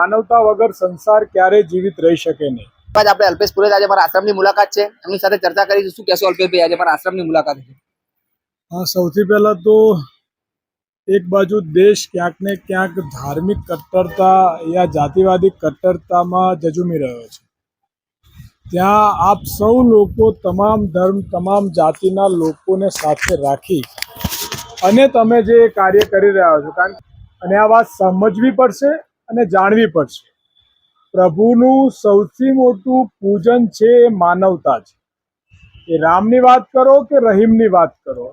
માનવતા વગર સંસાર ક્યારેય જીવિત રહી શકે નહીં. આજ આપણે અલ્પેશ પુરોહિત આજે મારા આશ્રમની મુલાકાત છે. એમની સાથે ચર્ચા કરીશું શું કહેશો અલ્પેશભાઈ આજે મારા આશ્રમની મુલાકાત છે? હા સૌથી પહેલા તો એક બાજુ દેશ ક્યાંક ને ક્યાંક ધાર્મિક કટ્ટરતા યા જાતિવાદી કટ્ટરતામાં જજુમી રહ્યો છે. ત્યાં આપ સૌ લોકો તમામ ધર્મ તમામ જાતિના લોકોને સાથે રાખી અને તમે જે કાર્ય કરી રહ્યા છો કારણ અને આ વાત સમજવી પડશે અને જાણવી પડશે. પ્રભુનું સૌથી મોટું પૂજન છે એ માનવતા છે. એ રામની વાત કરો કે રહીમની વાત કરો?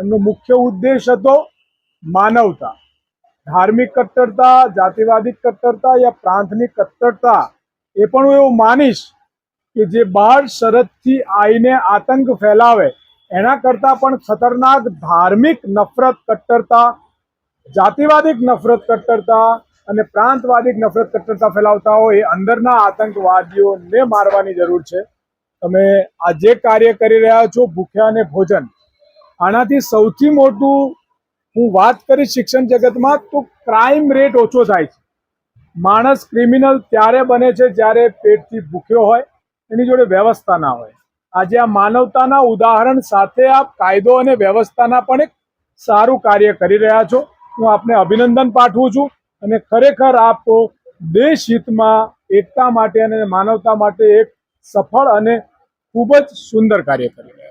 એમનો મુખ્ય ઉદ્દેશ હતો માનવતા. ધાર્મિક કટ્ટરતા, જાતિવાદી કટ્ટરતા યા પ્રાંતની કટ્ટરતા એ પણ હું એવું માનીશ કે જે બહાર શરદથી આવીને આતંક ફેલાવે, એના કરતાં પણ ખતરનાક ધાર્મિક નફરત કટ્ટરતા, જાતિવાદિક નફરત કટ્ટરતા અને પ્રાંતવાદિક નફરત કટ્ટરતા ફેલાવતા હોય એ અંદરના આતંકવાદીઓને મારવાની જરૂર છે. તમે આ જે કાર્ય કરી રહ્યા છો, ભૂખ્યા અને ભોજન, આનાથી સૌથી મોટું હું વાત કરીશ શિક્ષણ જગતમાં, તો ક્રાઇમ રેટ ઓછો થાય છે. માણસ ક્રિમિનલ ત્યારે બને છે જ્યારે પેટથી ભૂખ્યો હોય, એની જોડે વ્યવસ્થા ના હોય. આજે આ માનવતાના ઉદાહરણ સાથે આપ કાયદો અને વ્યવસ્થાના પણ એક સારું કાર્ય કરી રહ્યા છો. હું આપને અભિનંદન પાઠવું છું. અને ખરેખર આપ દેશ હિતમાં એકતા માટે અને માનવતા માટે એક સફળ અને ખૂબ જ સુંદર કાર્ય કરી રહ્યા છો.